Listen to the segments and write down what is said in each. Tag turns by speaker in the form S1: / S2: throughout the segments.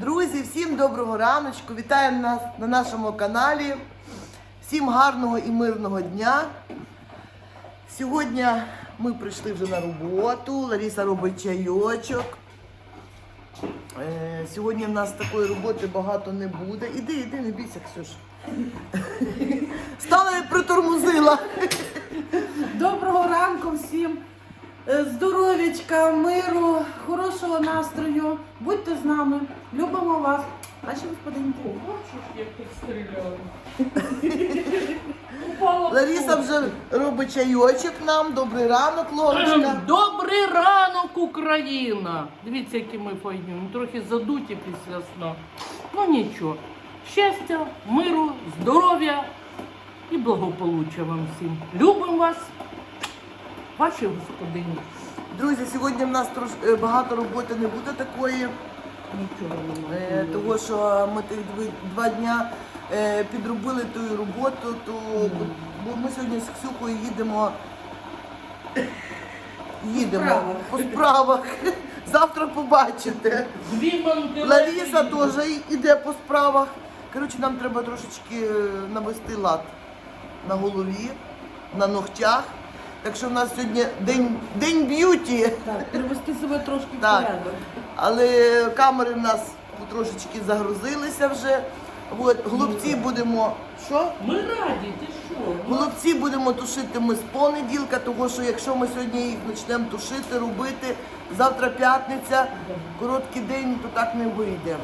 S1: Друзі, всім доброго раночку! Вітаємо нас на нашому каналі. Всім гарного і мирного дня. Сьогодні ми прийшли вже на роботу. Лариса робить чайочок. Е, Сьогодні в нас такої роботи багато не буде. Іди, іди, не бійся, Ксюш. Стала і притормозила.
S2: Доброго ранку всім. Е, Здоров'ячка, миру, хорошого настрою. Будьте з нами. Любимо вас. Наші господинки.
S3: Як
S1: Лариса вже робить чайочок нам. Добрий ранок, Лорочка.
S3: Добрий ранок, Україна! Дивіться, які ми файні. Ми трохи задуті після сна. Ну нічого. Щастя, миру, здоров'я і благополуччя вам всім. Любимо вас, ваші господині.
S1: Друзі, сьогодні в нас трош... е, багато роботи не буде такої.
S3: Нічого
S1: Е,
S3: немає.
S1: Того, що ми тих два дня е, підробили ту роботу, то бо ми сьогодні з Ксюхою їдемо. Їдемо
S2: справах.
S1: по справах. Завтра побачите. Ларіса теж йде по справах. Коротше, нам треба трошечки навести лад на голові, на ногтях. Так що в нас сьогодні день, день б'юті.
S2: Так, привести себе трошки в порядок.
S1: Але камери в нас трошечки загрузилися вже. От, голубці будемо. Що?
S3: Ми раді, ти що? Ну,
S1: Голубці будемо тушити ми з понеділка, тому що якщо ми сьогодні їх почнемо тушити, робити, завтра п'ятниця, короткий день, то так не вийде.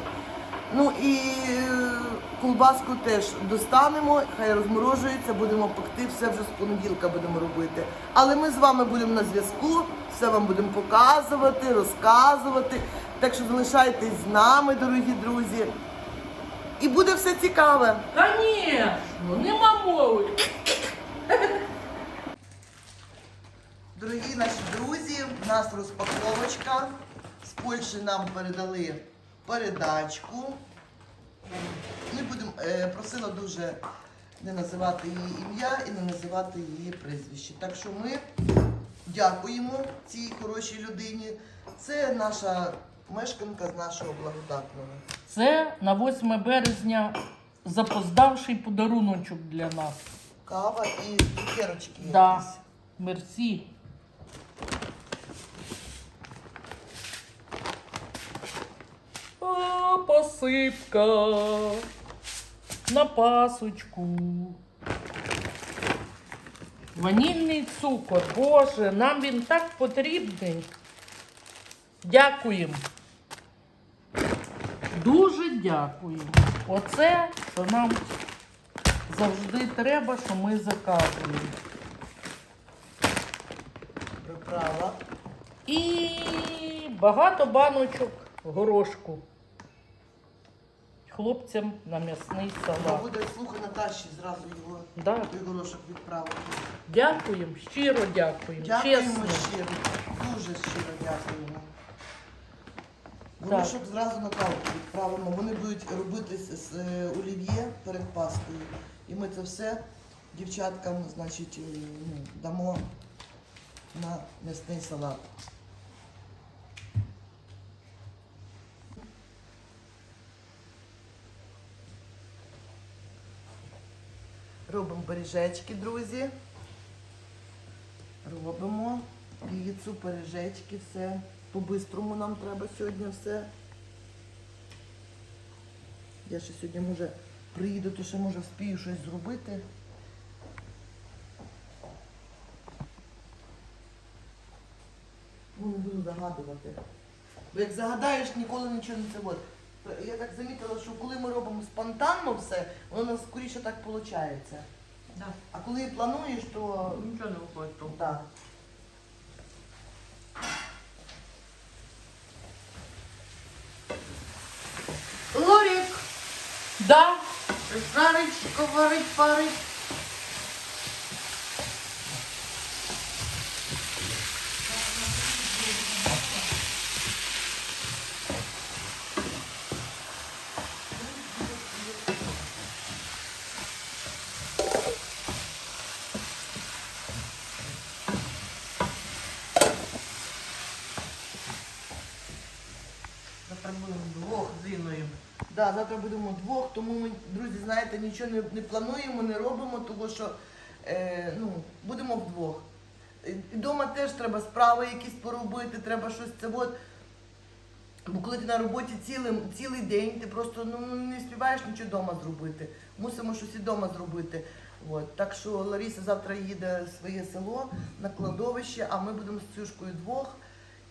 S1: Ну і е, колбаску теж достанемо, хай розморожується, будемо пекти, все вже з понеділка будемо робити. Але ми з вами будемо на зв'язку, все вам будемо показувати, розказувати. Так що залишайтесь з нами, дорогі друзі. І буде все цікаве.
S3: Конечно, нема мови.
S1: Дорогі наші друзі, у нас розпаковочка. З Польщі нам передали передачку. Ми будемо, е, просила дуже не називати її ім'я і не називати її прізвище. Так що ми дякуємо цій хорошій людині. Це наша мешканка з нашого благодатного.
S3: Це на 8 березня запоздавший подаруночок для нас.
S1: Кава і цукерочки.
S3: Да.
S1: якісь.
S3: Мерсі. А, посипка. На пасочку. Ванільний цукор. Боже, нам він так потрібний. Дякуємо. Дуже дякуємо. Оце, що нам завжди треба, що ми заказуємо.
S1: Приправа.
S3: І багато баночок горошку. Хлопцям на м'ясний салат.
S1: буде слухай Наташі зразу його
S3: Да.
S1: горошок відправити.
S3: Дякуємо, щиро дякуємо.
S1: Дякуємо
S3: чесно.
S1: щиро. Дуже щиро дякуємо.
S3: Так.
S1: Горошок зразу на каву відправимо. Вони будуть робити з, е, олів'є перед пастою. І ми це все дівчаткам, значить, е, ну, дамо на м'ясний салат. Робимо бережечки, друзі. Робимо піцу, пиріжечки, все. По-бистрому нам треба сьогодні все. Я ще сьогодні, може, приїду, то ще може вспію щось зробити. Ну, не буду загадувати. Бо як загадаєш, ніколи нічого не це. От. Я так замітила, що коли ми робимо спонтанно все, воно у нас скоріше так виходить.
S3: Да.
S1: А коли плануєш, то
S3: Нічого не виходить.
S1: так. Лорік,
S3: Да.
S1: жарить, коварить, парить. Завтра будемо вдвох з Іною. Да, завтра будемо вдвох, тому ми, друзі, знаєте, нічого не, не плануємо, не робимо, тому що е, ну, будемо вдвох. І Вдома теж треба справи якісь поробити, треба щось це от. Бо коли ти на роботі цілий, цілий день, ти просто ну, не співаєш нічого вдома зробити. Мусимо щось і вдома зробити. От. Так що Лариса завтра їде в своє село на кладовище, а ми будемо з Цюшкою двох.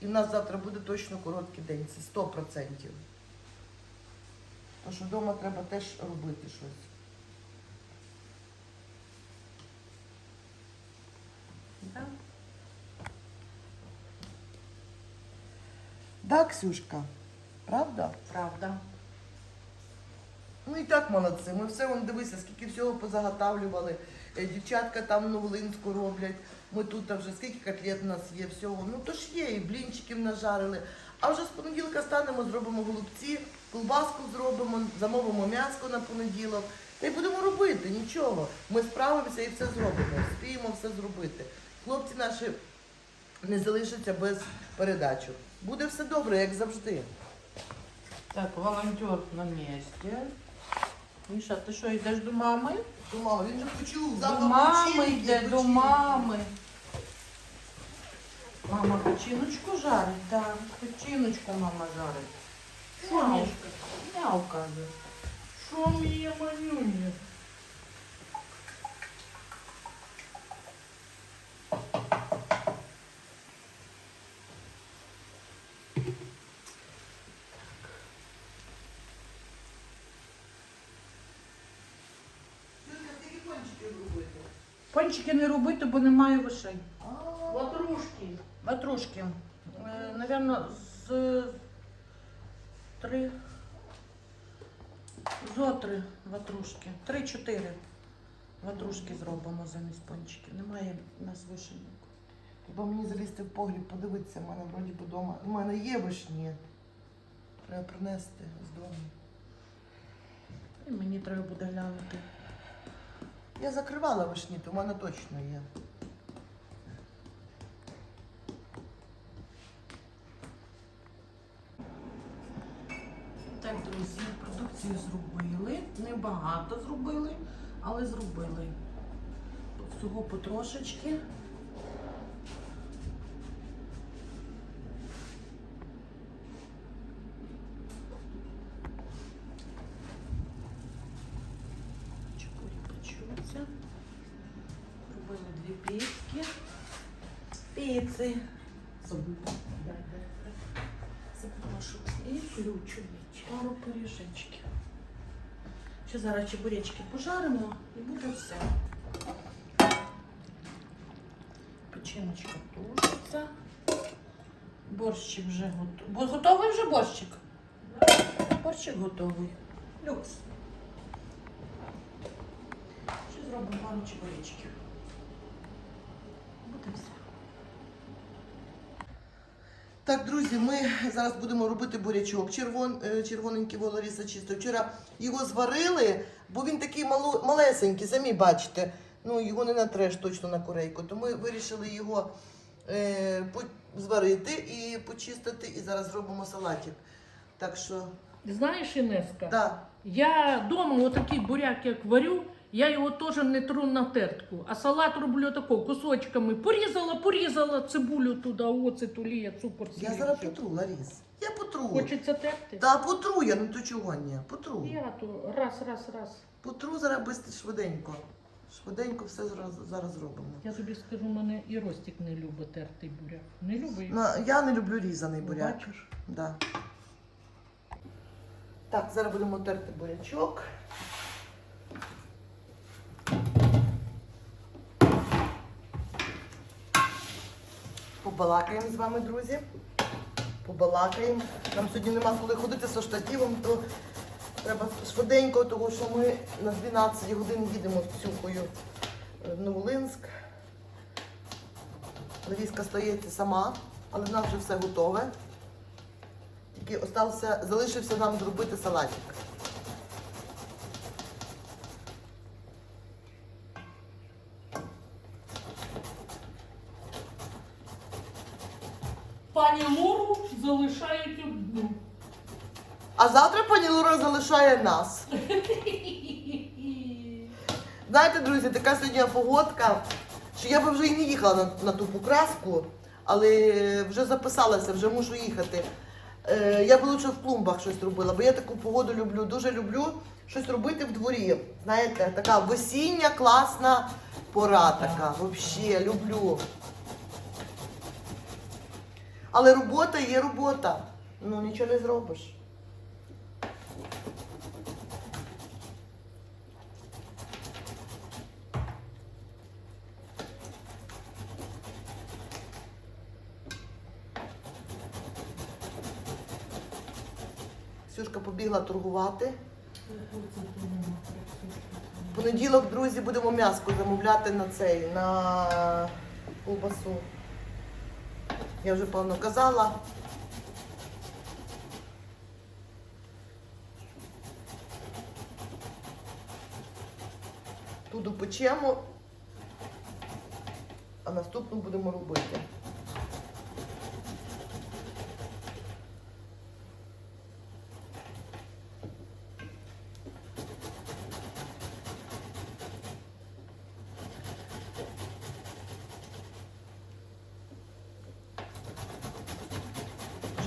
S1: І в нас завтра буде точно короткий день, це 100%. Тому що вдома треба теж робити щось.
S2: Да?
S1: Да, Ксюшка, правда?
S2: Правда.
S1: Ну і так молодці. Ми все вон дивися, скільки всього позаготавлювали. Е, Дівчатка там новолинську роблять. Ми тут вже скільки котлет у нас є всього. Ну то ж є, і блінчиків нажарили. А вже з понеділка станемо, зробимо голубці, колбаску зробимо, замовимо м'яско на понеділок. Та й будемо робити, нічого. Ми справимося і все зробимо. Спіємо все зробити. Хлопці наші не залишаться без передачу. Буде все добре, як завжди.
S2: Так, волонтер на місці. Міша, ти що, йдеш до мами?
S1: До мами, він же почув,
S2: До мами
S1: печінки,
S2: йде, до
S1: печінки.
S2: мами. Мама печіночку жарить, так. Печіночку мама жарить.
S3: Мішка?
S2: Мяу, каже.
S3: Що?
S1: Юлька, робити?
S2: Пончики не робити, бо немає вишей.
S3: Ватрушки.
S2: Ватрушки. Е, Навірно, з три. Зо три ватрушки. Три-чотири ватрушки зробимо замість пончиків. Немає у нас вишеньок.
S1: Треба мені залізти в погріб, подивитися, в мене вроді би вдома. У мене є вишні. Треба принести з дому.
S2: І мені треба буде глянути.
S1: Я закривала вишні, то в мене точно є.
S2: Друзі, продукцію зробили. Небагато зробили, але зробили. Всього потрошечки. Робили дві піцки. Піци. Забула. Запрошу. І ключові. Пару пиріжечків. Ще зараз чебуречки пожаримо і буде все. Печіночка тушиться. Борщик вже готовий. Готовий вже борщик? Борщик готовий. Люкс. Ще зробимо пару чебуречків. Буде все.
S1: Так, друзі, ми зараз будемо робити бурячок. Червон, е, червоненький Лариса чисто. Вчора його зварили, бо він такий мало, малесенький, самі бачите. Ну, його не натреш точно на корейку. То ми вирішили його е, зварити і почистити, і зараз зробимо салатик. Так що,
S3: Знаєш, Інеска,
S1: да.
S3: я вдома отакий буряк, як варю, я його теж не тру на тертку, а салат роблю тако, кусочками. Порізала, порізала цибулю туди, оцет, олія, цукор.
S1: Я зараз потру, Ларіс. Я потру.
S3: Хочеться терти?
S1: Та потру я, ну то чого ні? Потру.
S3: Я то раз, раз, раз.
S1: Потру зараз бистро, швиденько. Швиденько все зараз, зараз зробимо.
S3: Я тобі скажу, мене і Ростик не любить тертий буряк. Не любить.
S1: На- Я не люблю різаний
S3: Ну,
S1: буряк.
S3: Бачиш?
S1: Да. Так, зараз будемо терти бурячок. Побалакаємо з вами, друзі. Побалакаємо. Нам сьогодні нема коли ходити зі штативом, то треба швиденько, тому що ми на 12 годин їдемо з Цюхою в Новолинськ. Левіска стоїть сама, але в нас вже все готове. Тільки залишився нам зробити салатик. Лора нас. Знаєте, друзі, така сьогодні погодка, що я би вже і не їхала на, на ту покраску, але вже записалася, вже мушу їхати. Е, я би лучше в клумбах щось робила, бо я таку погоду люблю, дуже люблю щось робити в дворі. Знаєте, така весіння, класна пора така. Взагалі, люблю. Але робота є робота. Ну нічого не зробиш. Ксюшка торгувати. Понеділок, друзі, будемо м'яско замовляти на цей, на ковбасу. Я вже певно казала. Туди печемо, а наступну будемо робити.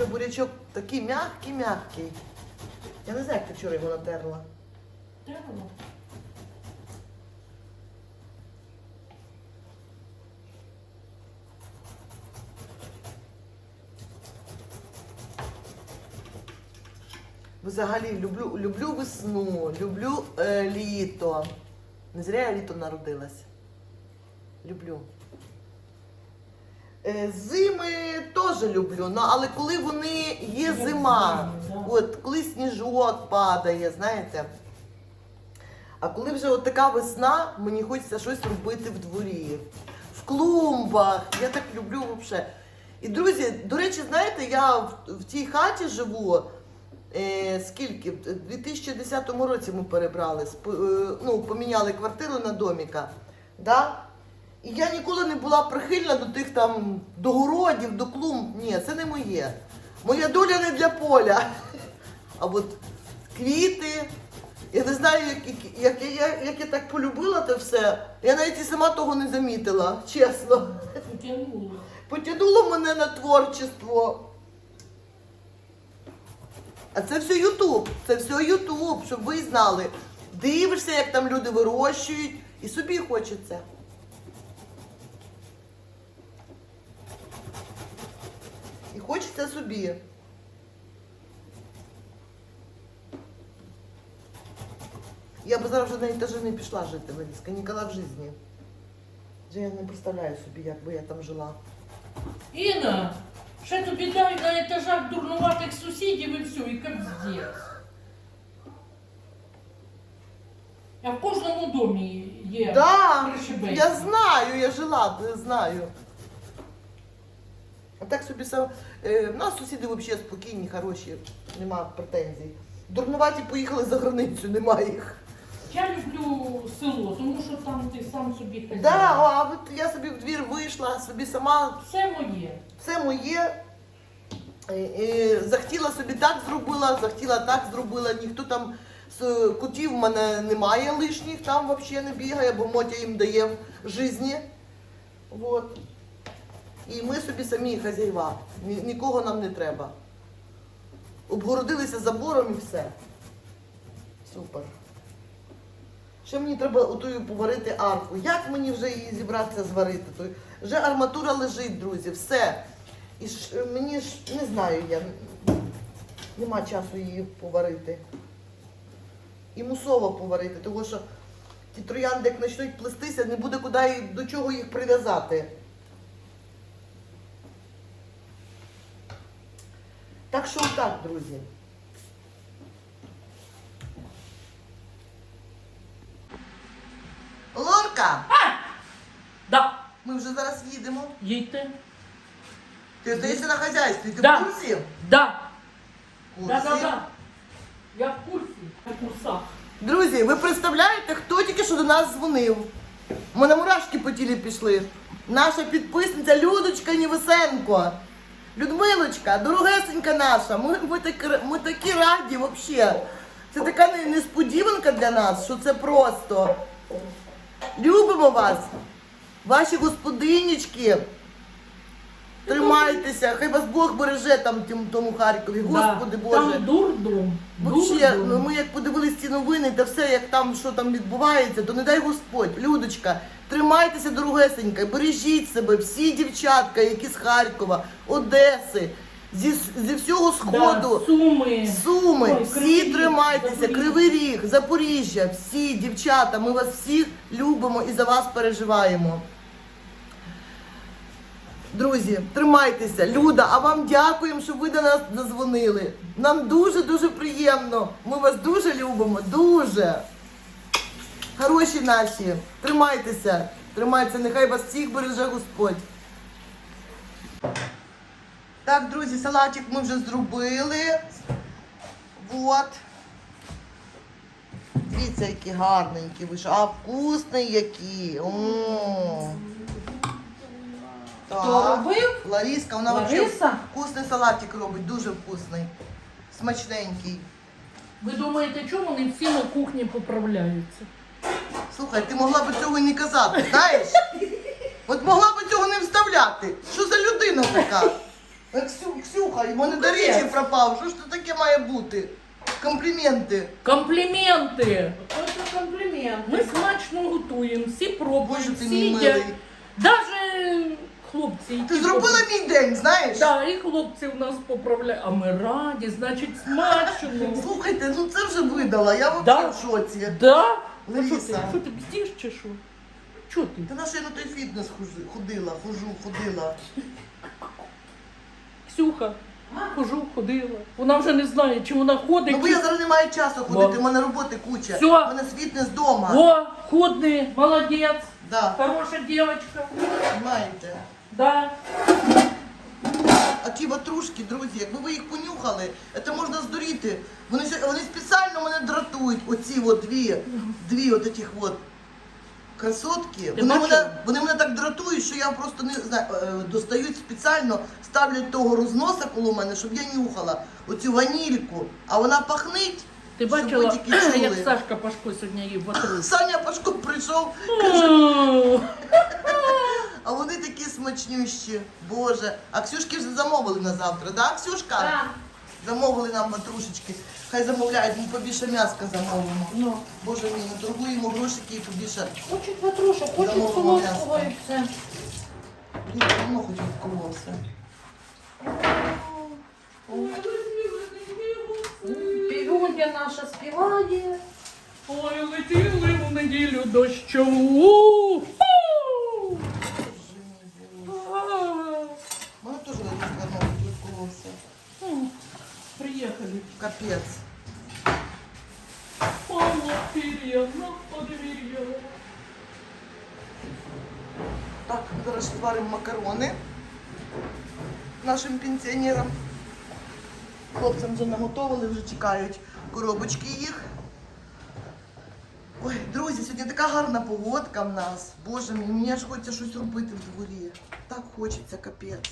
S1: Вже бурячок такий м'який, м'який. Я не знаю, як ти вчора його натерла.
S3: Терла.
S1: Взагалі люблю, люблю весну, люблю е, літо. Не зря я літо народилась. Люблю. Е, зими теж люблю, ну, але коли вони є зима, от, коли сніжок падає, знаєте. А коли вже от така весна, мені хочеться щось робити в дворі, в клумбах. Я так люблю взагалі. І друзі, до речі, знаєте, я в, в тій хаті живу. Е, скільки? В 2010 році ми перебрали, е, ну, поміняли квартиру на доміка. Да? І я ніколи не була прихильна до тих там до городів, до клумб. Ні, це не моє. Моя доля не для поля. А от квіти. Я не знаю, як, як, як, я, як я так полюбила це все. Я навіть і сама того не замітила, чесно.
S3: Потягнула.
S1: Потягнуло мене на творчество. А це все Ютуб. Це все Ютуб, щоб ви знали. Дивишся, як там люди вирощують, і собі хочеться. собі. Я би зараз вже на етажі не пішла жити, Лариска, ніколи в житті. Вже я не представляю собі, як би я там жила.
S3: Інна, ще тобі дай на етажах дурнуватих сусідів і все, і капздець. А в кожному домі є.
S1: Да,
S3: пришибейки.
S1: я знаю, я жила, я знаю. А так собі сам. Е, в нас сусіди взагалі спокійні, хороші, нема претензій. Дурнуваті поїхали за границю, нема їх.
S3: Я люблю село, тому що там ти сам собі хазяїн.
S1: Да, а от я собі в двір вийшла, собі сама
S3: Все моє.
S1: все моє. Е, е, захотіла собі так зробила, захотіла так зробила. Ніхто там з котів в мене немає лишніх, там взагалі не бігає, бо Мотя їм дає в житті. Вот. І ми собі самі хазяїва. Ні- Нікого нам не треба. Обгородилися забором і все. Супер. Ще мені треба отою поварити арку. Як мені вже її зібратися зварити? Той? Вже арматура лежить, друзі, все. І ж, мені ж не знаю я. Нема часу її поварити. І мусово поварити, тому що ті троянди, як почнуть плестися, не буде куди до чого їх прив'язати. Так що так, друзі. Лорка,
S3: Да.
S1: ми вже зараз їдемо.
S3: Їдьте.
S1: Ти здаєшся на хазяйстві, ти
S3: Да.
S1: в курсі?
S3: Да.
S1: В
S3: Да,
S1: курсі.
S3: да, да. Я в курсі. На курсах.
S1: Друзі, ви представляєте, хто тільки що до нас дзвонив? У мене мурашки по тілі пішли. Наша підписниця Людочка Нівесенко. Людмилочка, дорогесенька наша, ми, ми, так, ми такі раді взагалі. Це така не- несподіванка для нас, що це просто. Любимо вас, ваші господинічки. Тримайтеся, хай вас Бог береже там тим тому Харкові. Господи
S3: Да,
S1: Боже.
S3: Там дурдом.
S1: Вообще, ну ми як подивились ці новини та все, як там що там відбувається, то не дай Господь, Людочка, тримайтеся дорогесенька, бережіть себе, всі дівчатка, які з Харкова, Одеси, зі, зі всього сходу.
S3: Да, суми.
S1: Суми,
S3: Ой,
S1: всі
S3: Кривий
S1: тримайтеся,
S3: Запоріжжя.
S1: Кривий Ріг, Запоріжжя, всі дівчата, ми вас всіх любимо і за вас переживаємо. Друзі, тримайтеся. Люда, а вам дякуємо, що ви до нас дозвонили. Нам дуже-дуже приємно. Ми вас дуже любимо, дуже. Хороші наші, тримайтеся, тримайтеся, нехай вас всіх береже Господь. Так, друзі, салатик ми вже зробили. Вот. Дивіться, які гарненькі вийшли. А вкусний які. О.
S2: Хто робив?
S1: Ларіска, вона
S2: Лариса?
S1: взагалі вкусний салатик робить, дуже вкусний. Смачненький.
S3: Ви думаєте, чому вони всі на кухні поправляються?
S1: Слухай, ти могла б цього і не казати, знаєш? От могла б цього не вставляти. Що за людина така? Е, Ксю, Ксюха, і в мене до речі пропав. Що ж це таке має бути? Компліменти.
S3: Компліменти!
S2: Це комплімент.
S3: Ми смачно готуємо, всі пробують,
S1: Боже, ти
S3: всі
S1: мій
S3: їдять.
S1: милий.
S3: Даже хлопці. які
S1: Ти зробила мій день, знаєш?
S3: Да, і хлопці в нас поправляють. А ми раді, значить, смачно.
S1: Слухайте, ну це вже видала, я
S3: Да.
S1: в шоці.
S3: Да? А що ти,
S1: Лариса.
S3: що ти бздіш чи що? Чого ти?
S1: Та на що я на той фітнес хожу- ходила, хожу, ходила.
S3: Ксюха, хожу, ходила. Вона вже не знає, чи вона ходить.
S1: Ну бо
S3: чи-
S1: я зараз не маю часу ходити, у мене роботи куча.
S3: Всьо.
S1: У мене фітнес вдома.
S3: О, ходний, молодець,
S1: Да,
S3: хороша дівчинка.
S1: знаєте.
S3: Да.
S1: А ті ватрушки, друзі, якби ви їх понюхали, це можна здуріти. Вони, вони спеціально мене дратують, оці от дві, дві от этих от красотки. Вони мене, вони мене так дратують, що я просто не знаю, е, достають спеціально, ставлять того розноса коло мене, щоб я нюхала оцю ванільку, а вона пахнить.
S3: Ти бачила, як Сашка Пашко сьогодні їв ватру?
S1: Саня Пашко прийшов, а вони такі смачнющі. Боже. А Ксюшки вже замовили на завтра, да, Ксюшка?
S2: Так.
S1: Замовили нам матрушечки. Хай замовляють, ми побільше м'яска замовимо.
S2: Ну.
S1: Боже мій, ми торгуємо грошики і побільше.
S2: Хочуть ватрушок, хочуть
S1: Замовимо
S2: солодкого
S1: м'ясо.
S2: і все.
S1: Блін, давно хоч відколовся.
S2: Півюндя наша співає.
S3: Ой, летіли в неділю дощову. Фу! А,
S1: У мене теж відколовся.
S3: м, Приїхали.
S1: Капець.
S3: Пір'я на подвір'я.
S1: Так, зараз сваримо макарони нашим пенсіонерам. Хлопцям вже наготовили, вже чекають коробочки їх. Ой, друзі, сьогодні така гарна погодка в нас. Боже мій, мені аж хочеться щось робити в дворі. Так хочеться, капець.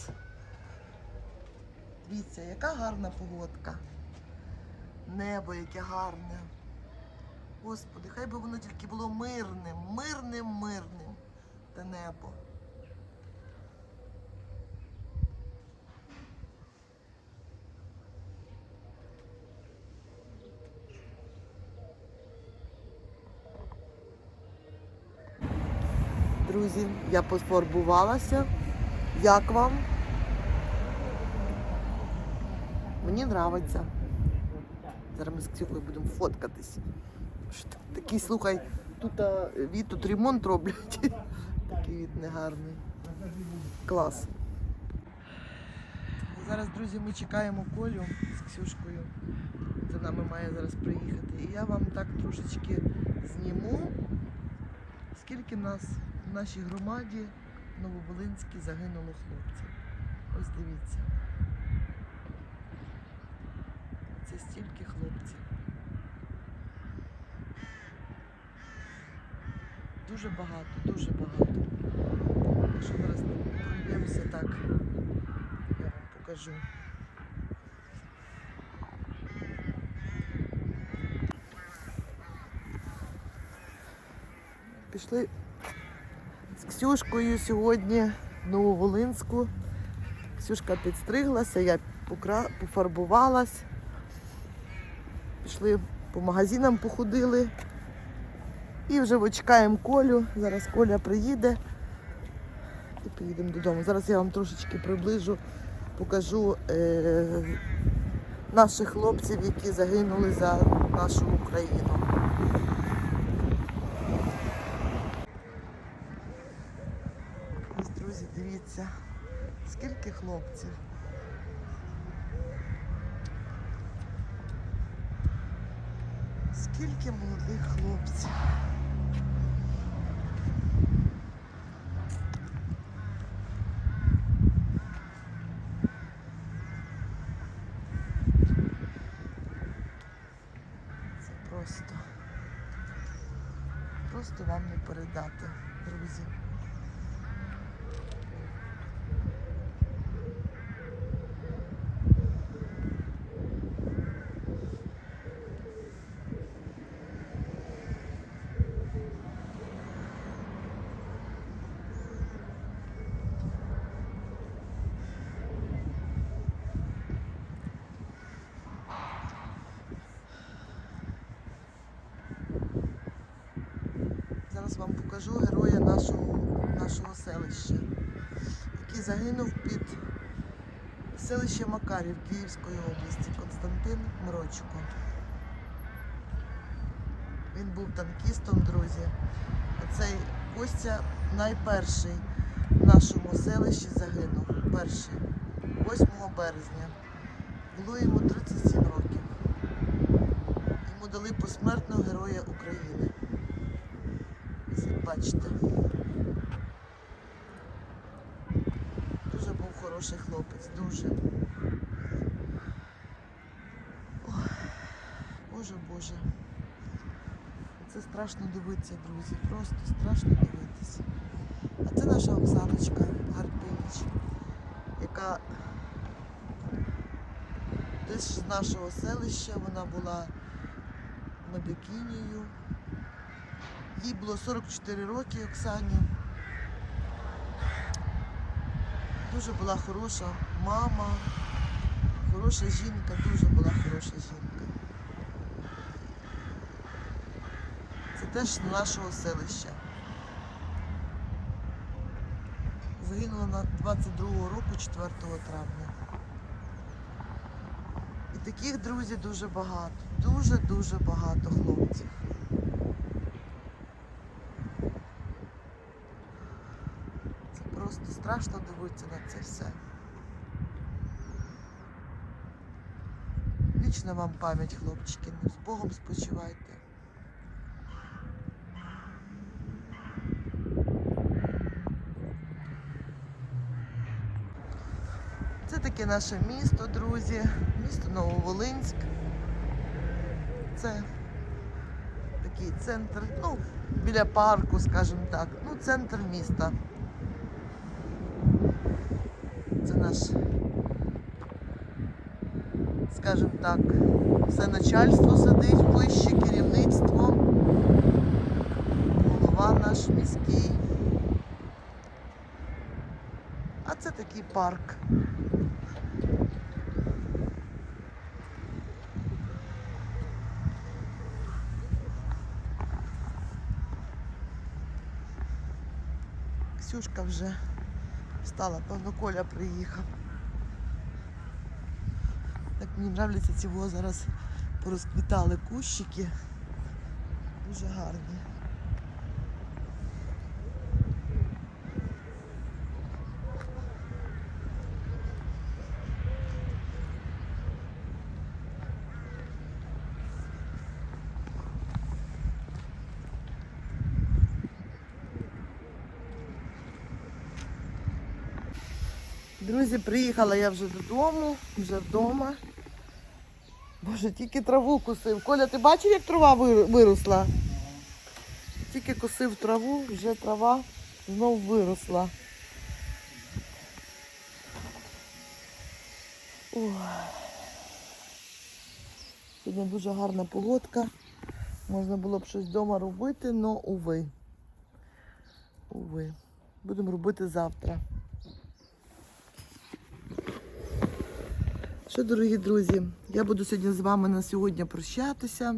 S1: Дивіться, яка гарна погодка. Небо яке гарне. Господи, хай би воно тільки було мирним, мирним, мирним. Те небо. Друзі, я пофарбувалася. Як вам? Мені подобається. Зараз ми з Ксюхою будемо фоткатись. Так- Такий, слухай, тут від тут ремонт роблять. Такий від негарний. Клас. Зараз, друзі, ми чекаємо Колю з Ксюшкою. За нами має зараз приїхати. І я вам так трошечки зніму, скільки нас в нашій громаді Нововолинській загинуло хлопців. Ось дивіться. Це стільки хлопців. Дуже багато, дуже багато. Якщо зараз пройдемося так, я вам покажу. Пішли з Ксюшкою сьогодні в Нововолинську. Ксюшка підстриглася, я пофарбувалась. Пішли по магазинам походили. І вже чекаємо Колю. Зараз Коля приїде і поїдемо додому. Зараз я вам трошечки приближу, покажу е- наших хлопців, які загинули за нашу Україну. Ось, друзі, дивіться, скільки хлопців. Скільки молодих хлопців. Це просто. Просто вам не передати, друзі. Зараз вам покажу героя нашого, нашого селища, який загинув під селищем Макарів Київської області Константин Мрочко. Він був танкістом, друзі. Цей Костя найперший в нашому селищі загинув. Перший, 8 березня. Було йому 37 років. Йому дали посмертно Героя України. Як бачите. Дуже був хороший хлопець, дуже. Боже, Боже. Це страшно дивитися, друзі. Просто страшно дивитися. А це наша Оксаночка Гарпинич, яка теж з нашого селища, вона була медикинею. Їй було 44 роки Оксані. Дуже була хороша мама, хороша жінка, дуже була хороша жінка. Це теж нашого селища. Загинула на 22-го року 4 травня. І таких друзів дуже багато, дуже-дуже багато хлопців. Це просто страшно дивитися на це все. Вічна вам пам'ять, хлопчики. З Богом спочивайте. Це таке наше місто, друзі. Місто Нововолинськ. Це такий центр, ну, біля парку, скажімо так. Ну, центр міста. Наш, скажімо так, все начальство сидить вище, керівництво, голова наш міський. А це такий парк. Ксюшка вже встала, певно, Коля приїхав. Так мені подобається ці зараз порозквітали кущики. Дуже гарні. Друзі, приїхала я вже додому, вже вдома. Боже, тільки траву косив. Коля, ти бачив, як трава виросла? Тільки косив траву, вже трава знов виросла. Ой. Сьогодні дуже гарна погодка. Можна було б щось вдома робити, але уви. Уви. Будемо робити завтра. Що, дорогі друзі, я буду сьогодні з вами на сьогодні прощатися.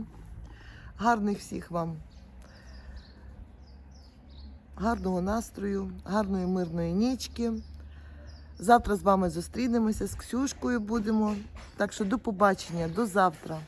S1: Гарних всіх вам. Гарного настрою, гарної мирної нічки. Завтра з вами зустрінемося з Ксюшкою будемо. Так що до побачення, до завтра.